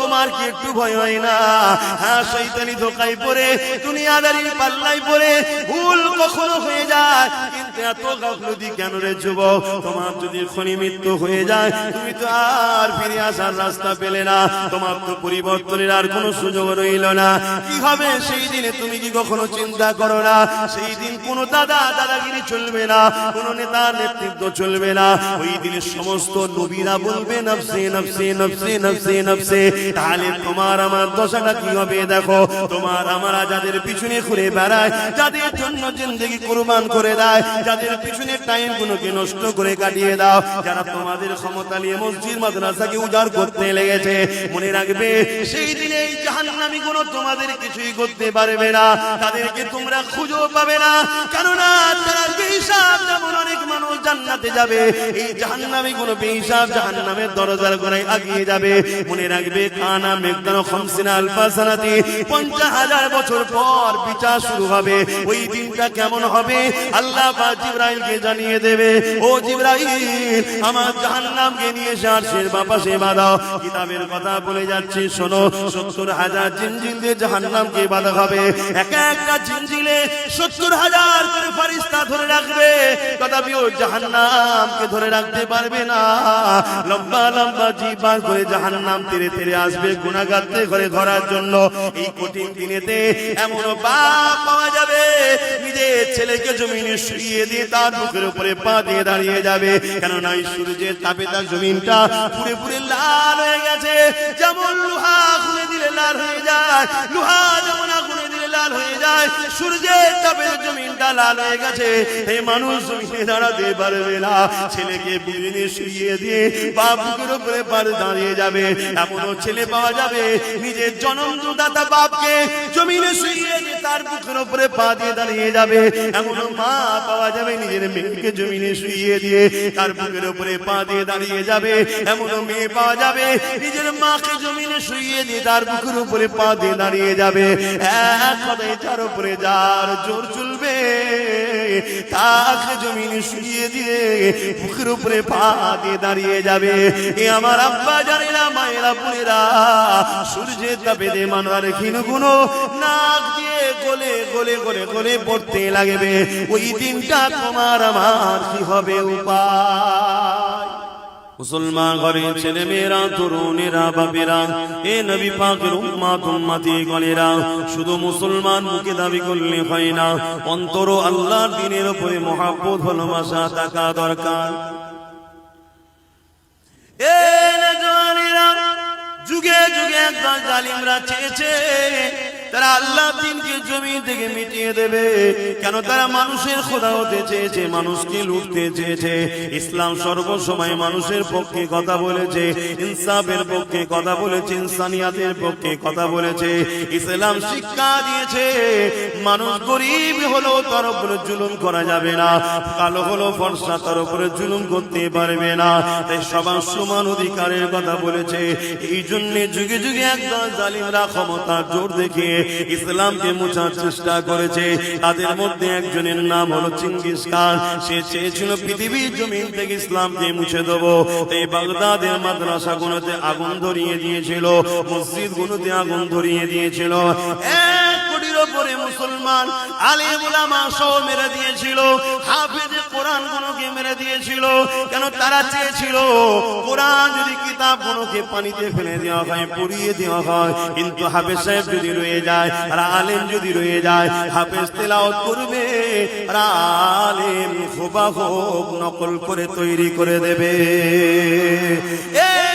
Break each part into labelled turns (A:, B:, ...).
A: তোমার কি একটু ভয় হয় না? হ্যাঁ শৈতানি ভুল কখনো হয়ে যায়। কিন্তু এত কেন রে যুবক? তোমার যদি মৃত্যু হয়ে যায়, তুমি তো আর ফিরে আসার রাস্তা পেলে না। তোমার তো পরিবর্তনের আর কোনো সুযোগ রইল না। কি হবে? সেই দিনে তুমি কি কখনো চিন্তা করো না? সেই দিন কোনো দাদা, দাদাগিরি চলবে না, কোনো নেতার নেতৃত্ব চলবে না। ওই দিনে সমস্ত নবীরা বলবে, নফসে নফসে নফসে নফসে। নফসে তাহলে তোমার আমার দশাটা কি হবে দেখো। তোমার আমরা যাদের পিছনে ঘুরে বেড়ায় যাদের জন্য জিন্দগি কুরবান করে দেয়, যাদের পিছনে টাইম গুলোকে নষ্ট করে কাটিয়ে দাও, যারা তোমাদের ক্ষমতা নিয়ে মসজিদ, মাদ্রাসাকে উজাড় করতে লেগেছে, মনে রাখবে, সেই দিনে এই জাহান্নামী গুলো তোমাদের কিছুই করতে পারবে না। তাদেরকে তোমরা খুঁজেও পাবে না। কেননা তারা মানুষ জান্নাতে যাবে। এই জাহান্নামী গুলো বেহিসাব জাহান্নামের দরজার গোড়ায় আগিয়ে যাবে। মনে রাখবে কানা মেঘদানো খমসিনা আলফা সানাতি। পঞ্চাশ হাজার বছর পর বিচার শুরু হবে। ওই দিনটা কেমন হবে? আল্লাহ পাক জিব্রাইলকে জানিয়ে দেবে, ও জিব্রাইল, আমার জাহান্নামকে নিয়ে এসে আরশের বাপাশে বাঁধাও কিতাবের কথা বলে যাচ্ছে, শোনো, সত্তর হাজার জিনজিল দিয়ে জাহান্নামকে বাঁধা হবে এক একটা জিনজিলে সত্তর হাজার করে ফারিস্তা ধরে রাখবে। তথাপিও জাহান্নামকে ধরে রাখতে পারবে না। লম্বা লম্বা করে জাহান্নাম আসবে ঘরে ধরার জন্য। এই কঠিন দিনেতে এমন বাপ পাওয়া যাবে। নিজের ছেলেকে জমিনে শুইয়ে দিয়ে তার উপরে পা দিয়ে দাঁড়িয়ে যাবে। কেননা এই সূর্যের তাপে তার জমিনটা পুরে পুরে লাল হয়ে গেছে। যেমন লোহা খুলে দিলে লাল হয়ে যায়। সূর্যের তাপে হয়ে দিয়ে নিজের তার বুকের উপরে পা দিয়ে দাঁড়িয়ে যাবে। এমনও পাওয়া যাবে নিজের মেয়েকে জমিনে শুইয়ে দিয়ে তার বুকের উপরে পা দিয়ে দাঁড়িয়ে যাবে। এমনও মেয়ে পাওয়া যাবে নিজের মাকে জমিনে শুইয়ে দিয়ে তার বুকের উপরে পা দিয়ে দাঁড়িয়ে যাবে। তার উপরে যার জোর চলবে, তাকে জমিনে শুইয়ে দিয়ে বুকের উপরে পা দিয়ে দাঁড়িয়ে যাবে। এ আমার আব্বা জানে না, মায়েরা বোনেরা, সূর্যের তাপে দে মানবার ক্ষীণ গুনো নাক দিয়ে গলে গলে গলে গলে পড়তে লাগবে। ওই দিনটা তোমার আমার কি হবে উপায়? মুসলমান ঘরের ছেলে মেয়েরা তরুণেরা, বাপেরা, এ নবী পাকের উম্মাত, উম্মাতি গলেরা শুধু মুসলমান মুখে দাবি করলে হয় না অন্তর আল্লাহ দিনের উপরে মহাব্বত, ভালোবাসা থাকা দরকার। যুগে যুগে একদল জালিমরা চেয়েছে তারা আল্লাহ দিনকে জমি থেকে মিটিয়ে দেবে। কেন তারা মানুষের খোদা হতে চেয়েছে, মানুষকে লুটতে চেয়েছে। ইসলাম সর্বসময় মানুষের পক্ষে কথা বলেছে, ইনসাফের পক্ষে কথা বলেছে, ইনসানিয়াতের পক্ষে কথা বলেছে। ইসলাম শিক্ষা দিয়েছে, মানুষ গরিব হলো তার উপরে জুলুম করা যাবে না, কালো হলো ফর্সা তার উপরে জুলুম করতে পারবে না। তাই সবার সমান অধিকারের কথা বলেছে। এই জন্য যুগে যুগে একদল জালিমরা ক্ষমতা জোর দেখিয়ে ইসলামকে মোছার চেষ্টা করেছে। তাদের মধ্যে একজনের নাম হলো চিঙ্গিস খান। সে চেয়েছিল পৃথিবীর জমিন থেকে ইসলামকে মুছে দেবো। এই বাগদাদের মাদ্রাসা গুলোতে আগুন ধরিয়ে দিয়েছিল মসজিদ গুলোতে আগুন ধরিয়ে দিয়েছিল। এক ওপরে মুসলমান আলেম উলামা সহ মেরে দিয়েছিল, হাফেজ কোরআন গুলোকে মেরে দিয়েছিল, কেন তারা চেয়েছিল, কোরআন যদি কিতাব গুলোকে পানিতে ফেলে দেওয়া হয়, পুড়িয়ে দেওয়া হয়, কিন্তু হাফেজ সাহেব যদি রয়ে যায়, আর আলেম যদি রয়ে যায়, হাফেজ তেলাওয়াত করবে, আর আলেম খোবা হোক নকল করে তৈরি করে দেবে। এই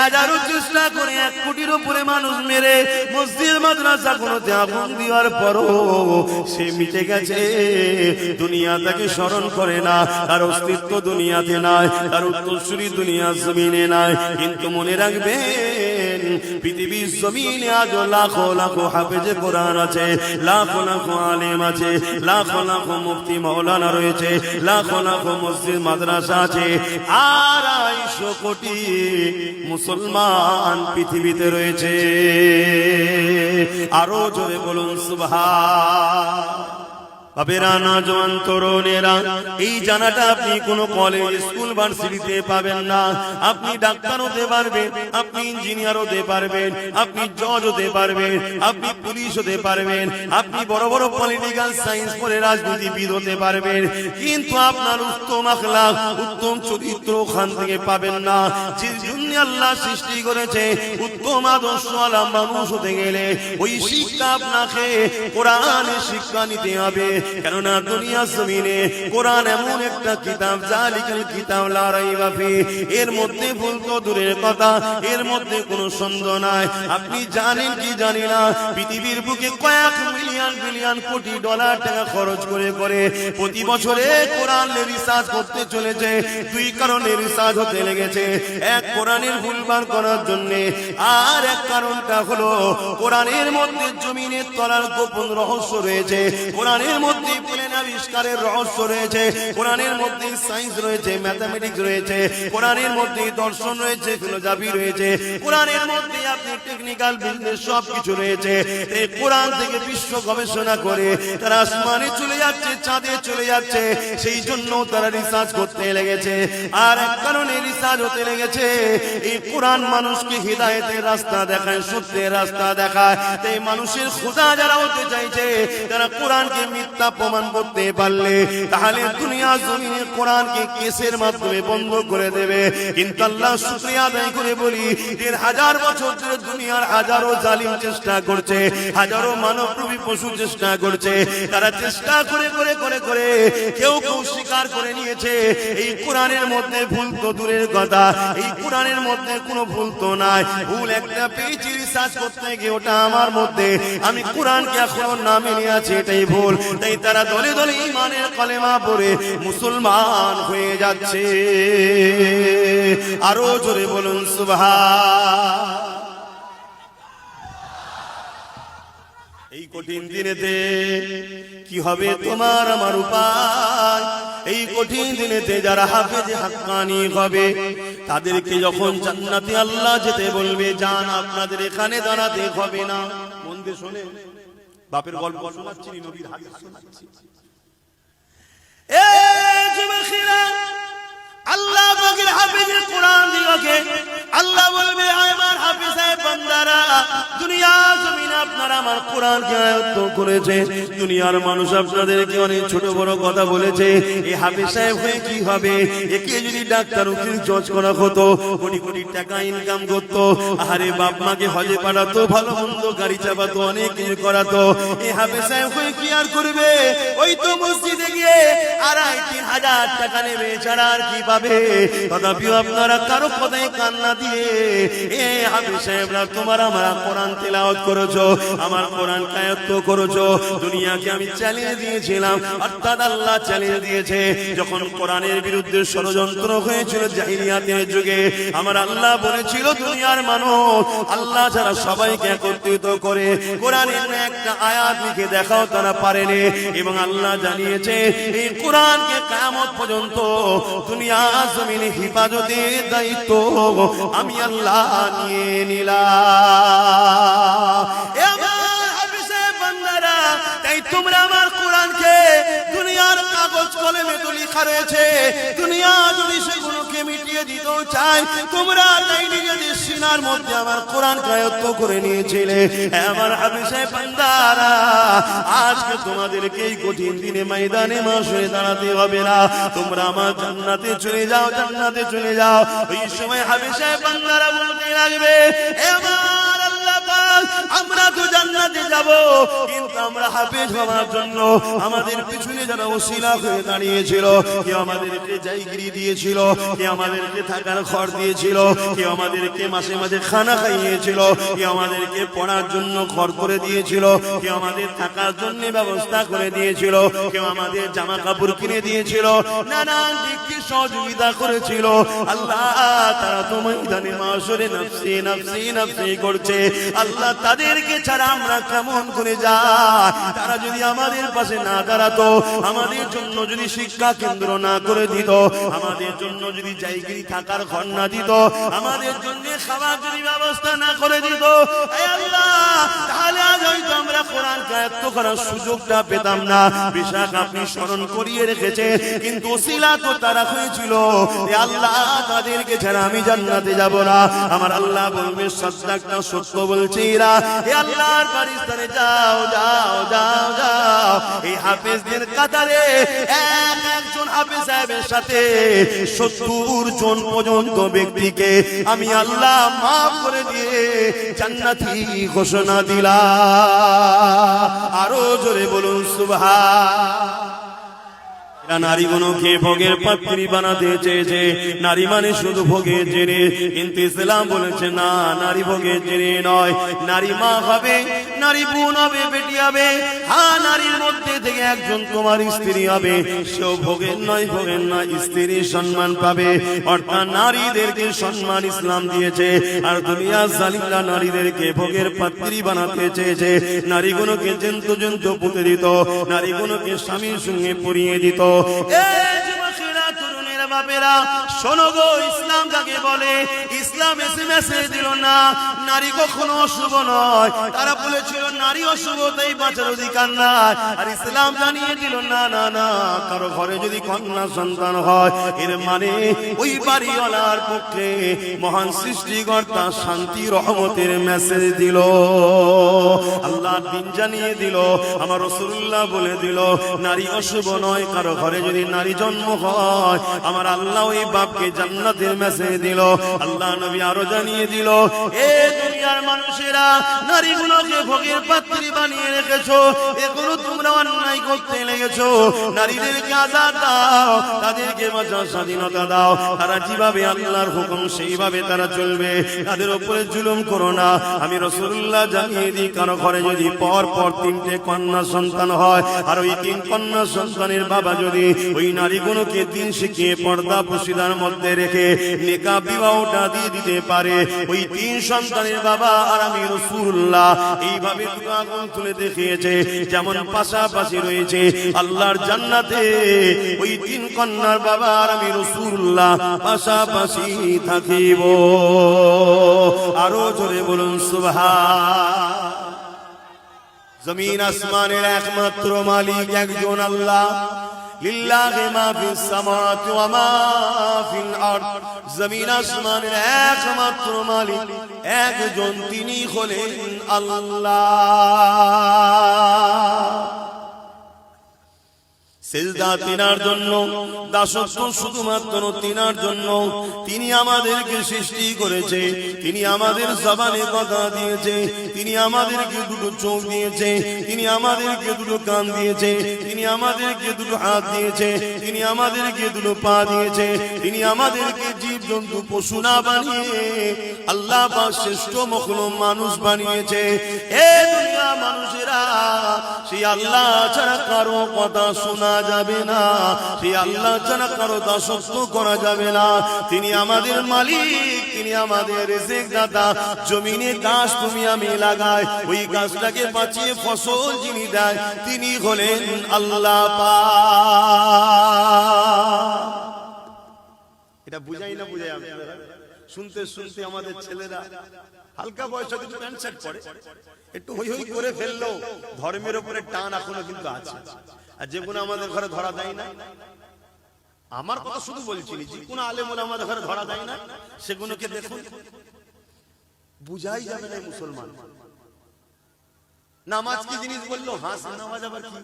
A: হাজারো চেষ্টা করে এক কোটির উপরে মানুষ মেরে মসজিদ, মাদ্রাসা কোনোতে আগুন দেওয়ার পরও সে মিটে গেছে। দুনিয়া তাকে স্মরণ করে না, তার অস্তিত্ব দুনিয়াতে নাই, তার উত্তরসূরি দুনিয়া জমিনে নাই। কিন্তু মনে রাখবেন পৃথিবীর জমিনে আজ লাখো লাখো হাফেজে কোরআন আছে, লাখো লাখো আলেম আছে, লাখো লাখো মুফতি মৌলানা রয়েছে, লাখো লাখো মসজিদ মাদ্রাসা আছে। আড়াইশো কোটি মুসলমান পৃথিবীতে রয়েছে। আরও জোরে বলুন, সুবহান। বাপেরা না জওয়ান তরুণেরা এই জানাটা আপনি কোনো কলেজ স্কুল ভার্সিটিতে পাবেন না। আপনি ডাক্তার হতে পারবেন, আপনি ইঞ্জিনিয়ার হতে পারবেন, আপনি জজ হতে পারবেন, আপনি পুলিশ হতে পারবেন, আপনি বড় বড় পলিটিক্যাল সায়েন্স পড়ে রাজনীতিবিদ হতে পারবেন। কিন্তু আপনার উত্তম আখলাক উত্তম চরিত্র ওখান থেকে পাবেন না। যে জন্য আল্লাহ সৃষ্টি করেছে, উত্তম আদর্শ আলা মানুষ হতে গেলে ওই শিক্ষা আপনাকে কোরআনের শিক্ষা নিতে হবে। কেননা দুনিয়া জমিনে কোরআন এমন একটা কিতাব জালিকাল কিতাব লড়াই বাফি এর মধ্যে ভুল তো দূরের কথা, এর মধ্যে কোনো সন্দেহ নাই। আপনি জানেন কি জানি না, পৃথিবীর বুকে কয়েক মিলিয়ন বিলিয়ন কোটি ডলার টাকা খরচ করে করে প্রতি বছরে কোরআন রিসার্চ করতে চলেছে। দুই কারণে রিসার্চ হতে লেগেছে। এক কোরআনের ভুলবার করার জন্য, আর এক কারণটা হলো কোরআনের মধ্যে জমিনের তলার গোপন রহস্য রয়েছে। কোরআনের মধ্যে প্লেন আবিষ্কারের রহস্য রয়েছে, কোরআনের মধ্যে সায়েন্স রয়েছে ম্যাথামেটিক্স রয়েছে, কোরআনের মধ্যে দর্শন রয়েছে ফিলোসফি রয়েছে, কোরআনের মধ্যে আপনি টেকনিক্যাল বিজনেস সব কিছু রয়েছে। এই কোরআন থেকে বিশ্ব গবেষণা করে তারা আসমানে চলে যাচ্ছে, চাঁদে চলে যাচ্ছে, সেই জন্য তারা রিসার্চ করতে লেগেছে। আর এক কারণে রিসার্চ হতে লেগেছে, এই কোরআন মানুষকে হৃদায়তের রাস্তা দেখায়, সত্যের রাস্তা দেখায়। মানুষের খোদা যারা হতে চাইছে, তারা কোরআনকে মিথ্যা প্রমাণ করতে পারলে তাহলে দুনিয়া জমিনে কোরআনকে কেসের মাধ্যমে বন্ধ করে দেবে। কিন্তু আল্লাহ শুক্রিয়া আদায় করে বলি, দেড় হাজার বছর ধরে দুনিয়ার হাজারো জালিম চেষ্টা করছে, হাজারো মানবরূপী পশু চেষ্টা করছে। তারা চেষ্টা করে করে করে করে কেউ কেউ স্বীকার করে নিয়েছে, এই কোরআনের মধ্যে ভুল তো দূরের কথা, এই কোরআনের মধ্যে কোনো ভুল তো নাই। ভুল একটা পেয়েছি রিসার্চ করতে গিয়ে ওটা আমার মধ্যে। আমি কোরআনকে এখনও নামে নিয়ে আছি, এটাই ভুল। তাই তারা দলে দলে ইমানের কলেমা পড়ে মুসলমান হয়ে যাচ্ছে। আরও জোরে বলুন সুবহা এই কঠিন দিনেতে কি হবে তোমার আমার উপায়? এই কঠিন দিনেতে যারা হাফেজে হাক্কানি হবে, তাদেরকে যখন জান্নাতে আল্লাহ যেতে বলবে যান আপনাদের এখানে দাঁড়াতে হবে না। মন দিয়ে শোনে বাপের গল্প শোনাচ্ছি নবীর হাদিস শোনাচ্ছি। এ যুবকেরা আল্লাহ কোরআন আল্লাহ বলবে আমার বান্দারা, দুনিয়া জমিন আপনারা আমার কোরআনকে আয়ত্ত করেছে। দুনিয়ার মানুষ অনেক ছোট বড় কথা বলেছে। এই সাহেব হয়ে কি হবে? একে যদি ডাক্তার, উকিল করা হতো, কোটি কোটি টাকা ইনকাম করতো আরে বাপ মাকে হজে পাঠাতো, ভালো মন্দ গাড়ি চাপাতো, অনেক কিছু করাতো। এই হাফেজ সাহেব হয়ে কি আর করবে? ওই তো মসজিদে গিয়ে আড়াই, তিন হাজার টাকা নেবে, ছাড়া আর কি পাবে? তথাপিও আপনারা কারও কথায় কান্না দিয়ে, এ হাবি সাহেবরা, তোমার আমার কোরআন তেলাওয়াত করেছ, আমার কোরআন কায়ত্ত করেছ। দুনিয়াকে আমি চালিয়ে দিয়েছিলাম, অর্থাৎ আল্লাহ চালিয়ে দিয়েছে। যখন কোরআনের বিরুদ্ধে ষড়যন্ত্র হয়েছিল জাহিলিয়াতের যুগে, আমার আল্লাহ বলেছিল, দুনিয়ার মানুষ, আল্লাহ যারা সবাইকে একত্রিত করে কোরআনের একটা আয়াত লিখে দেখাও, তারা পারেনি। এবং আল্লাহ জানিয়েছে, এই কোরআনকে কায়ামত পর্যন্ত দুনিয়া জমিনে হিফাজতের দায়িত্ব আমি আল্লাহ নিয়ে নিলাম। কাগজ কলমে তো লেখা রয়েছে, দুনিয়া যদি সেগুলোকে মিটিয়ে দিতেও চায়, তোমরা তাই নিজেদের সিনার মধ্যে আমার কোরআন কায়ত্ত করে নিয়েছিলে। আমার হাফিজে বান্দারা, আজকে তোমাদেরকে এই কঠিন দিনে ময়দানে মাস হয়ে দাঁড়াতে হবে না। তোমরা আমার জান্নাতে চলে যাও, জান্নাতে চলে যাও। ওই সময় হাফিজে বান্দারা বলতে লাগবে আমার জান্নাতে যাব, কিন্তু আমরা হাফেজ হওয়ার জন্য আমাদের পিছনে যারা ওসিলা হয়ে দাঁড়িয়েছিল, কেউ আমাদেরকে জায়গিরি দিয়েছিল, কেউ আমাদেরকে থাকার ঘর দিয়েছিল, কেউ আমাদেরকে মাসে মাসে খানা খাইয়েছিল, কেউ আমাদেরকে পড়ার জন্য ঘর করে দিয়েছিল, কেউ আমাদের থাকার জন্য ব্যবস্থা করে দিয়েছিল, কেউ আমাদের জামা কাপড় কিনে দিয়েছিল, নানান দিক থেকে সহযোগিতা করেছিল। আল্লাহ তারা তো ময়দানে মাসরে নফসি নফসি নফসি করছে। আল্লাহ তাদেরকে ছাড়া আমরা কেমন করে যাই? তারা যদি আমাদের পাশে না দাঁড়াতো, আমাদের জন্য যদি শিক্ষা কেন্দ্র না করে দিত, আমাদের জন্য যদি জায়গায় থাকার ঘর না দিত, আমাদের জন্য খাবার ব্যবস্থা না করে দিত। আল্লাহ, তাহলে আজ হয়তো আমরা কোরআন কায়ত্ত করার সুযোগটা পেতাম না। বিশাখ আপনি স্মরণ করিয়ে রেখেছে কিন্তু শিলা তো তারা হয়েছিল। আল্লাহ, তাদেরকে ছাড়া আমি জান্নাতে যাব না। আমার আল্লাহ বলবে সত্যাকটা সত্য বলছে এরা। এ যাও যাও যাও যাও। এই হাফেজদের কাতারে এক একজন হাফেজ সাহেবের সাথে সত্তর জন পর্যন্ত ব্যক্তিকে আমি আল্লাহ মাফ করে দিয়ে জান্নাতি ঘোষণা দিলা আরও জোরে বলুন সুবহা এরা নারীগুলোকে ভোগের পাত্রী বানাতে চেয়েছে। নারী মানে ভোগের জেনে কিন্তু ইসলাম নারী ভোগের জেনে নয়। নারী মা নারী বোন হবে একজন তোমার স্ত্রী হবে। সেও ভোগের নয়, ভোগের স্ত্রীর সম্মান পাবে। অর্থাৎ নারীদেরকে সম্মান ইসলাম দিয়েছে। আর দুনিয়া নারীদেরকে ভোগের পাত্রী বানাতে চেয়েছে। জন্তু জন্তু পুঁতে দিত। স্বামীর সঙ্গে পরিয়ে দিত। তরুণেরা, বাপেরা, শোনো গো ইসলাম যাকে বলে ইসলাম এসে মেসেজ দিল না নারী কখনো অশুভ নয়। তারা বলেছিল নারী অশুভ তাই বাঁচার অধিকার নাই। আর ইসলাম জানিয়ে দিল না না না কারও ঘরে যদি কন্যা সন্তান হয় এর মানে ওই বাড়িওয়ালার পক্ষে মহান সৃষ্টিকর্তা শান্তি রহমতের মেসেজ দিল। আল্লাহ দিন জানিয়ে দিল আমার রসুল্লাহ বলে দিল নারী অশুভ নয় কারও ঘরে যদি নারী জন্ম হয় আমার আল্লাহ ওই বাপকে জান্নাতের মেসেজ দিল। আল্লাহ নবী আরও জানিয়ে দিল, এ দুনিয়ার মানুষেরা, নারীগুলোকে ভোগের পাত্রী বানিয়ে রেখেছো, এগুলো তোমরা অন্যায় করতে লেগেছো। নারীদেরকে আজাদ দাও, তাদেরকে স্বাধীনতা দাও। তারা যেভাবে আল্লাহর হুকুম, সেইভাবে তারা চলবে। তাদের উপরে জুলুম করো না। আমি রসুল্লাহ জানিয়ে দিই, কারও ঘরে যদি পর পর তিনটে কন্যা সন্তান হয়, আর ওই তিন কন্যা সন্তানের বাবা যদি ওই নারীগুলোকে দিন শিখিয়ে পর্দা পুশিদার মধ্যে রেখে নেকা বিবাহটা দিয়ে দিতে পারে। ওই তিন সন্তানের বাবা আর আমি রসুল্লাহ এইভাবে দুটো আগুন তুলে দেখিয়েছে, যেমন পাশাপাশি রয়েছে আল্লাহর জান্নাতে। ওই তিন কন্যার বাবা আর আমি রসুল্লাহ পাশাপাশি থাকিব। আরও জোরে বলুন সুভা জমিন আসমানের একমাত্র মালিক একজন আল্লাহ। লিল্লাহি মা ফিস সামাওয়াতি ওয়া মা ফিল আরদ। জমিন আসমানের একমাত্র মালিক, একজন তিনি হলেন আল্লাহ। সেজদা তিনার জন্য দাসত্ব শুধুমাত্র তিনার জন্য তিনি আমাদেরকে সৃষ্টি করেছে তিনি আমাদের জবানে কথা দিয়েছে তিনি আমাদেরকে দুটো চোখ দিয়েছে তিনি আমাদেরকে দুটো কান দিয়েছে তিনি আমাদেরকে দুটো হাত দিয়েছে তিনি আমাদেরকে দুটো পা দিয়েছে তিনি আমাদেরকে জীব জন্তু পশু না বানিয়ে আল্লাহ বা শ্রেষ্ঠ মখলু মানুষ বানিয়েছে। এ দুনিয়া মানুষেরা সেই আল্লাহ ছাড়া কারও কথা শোনা যাবে না। সেই আল্লাহ ছাড়া কারও দাসত্ব করা যাবে না। তিনি আমাদের মালিক, তিনি আমাদের রেজেক দাতা জমিনে গাছ তুমি আমি লাগাই, ওই গাছটাকে বাঁচিয়ে ফসল যিনি দেয়, তিনি হলেন আল্লাহ পাক। এটা বুঝাই না বুঝাই আমি? শুনতে শুনতে আমাদের ছেলেরা হালকা বয়সে কিন্তু প্যান্ট শার্ট পরে। একটু হই হই করে ফেলল, ধর্মের উপরে টান এখনও কিন্তু আছে। আর যেগুলো আমাদের ঘরে ধরা দেয় না। আমার কথা শুধু বলছি যে কোনো আলেম ওলা আমাদের ঘরে ধরা দেয় না সেগুলোকে দেখুন। বুঝাই যাবে না মুসলমান। নামাজ কি জিনিস বলল? হাস নামাজ আবার কি?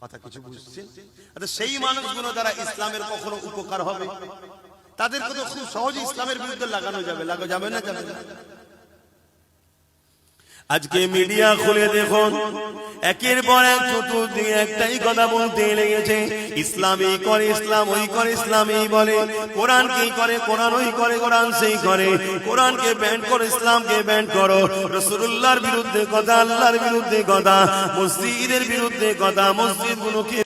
A: কথা কিছু বুঝছেন? আচ্ছা সেই মানুষগুলো দ্বারা ইসলামের কখনো উপকার হবে? তাদেরকে তো খুব সহজে ইসলামের বিরুদ্ধে লাগানো যাবে। লাগা যাবে না যাবে না আজকে মিডিয়া খুলে দেখুন একের পর এক চতুর্দিকে একটাই কথা বলতে লেগেছে। ইসলামই করে ইসলাম ওই করে ইসলামই বলে। কোরআন কি করে কোরআন ওই করে কোরআন সেই করে। কোরআনকে ব্যান্ড করো ইসলামকে ব্যান্ড করো। রসুল্লাহর বিরুদ্ধে কথা আল্লাহর বিরুদ্ধে কথা মসজিদের বিরুদ্ধে কথা মসজিদ গুলোকে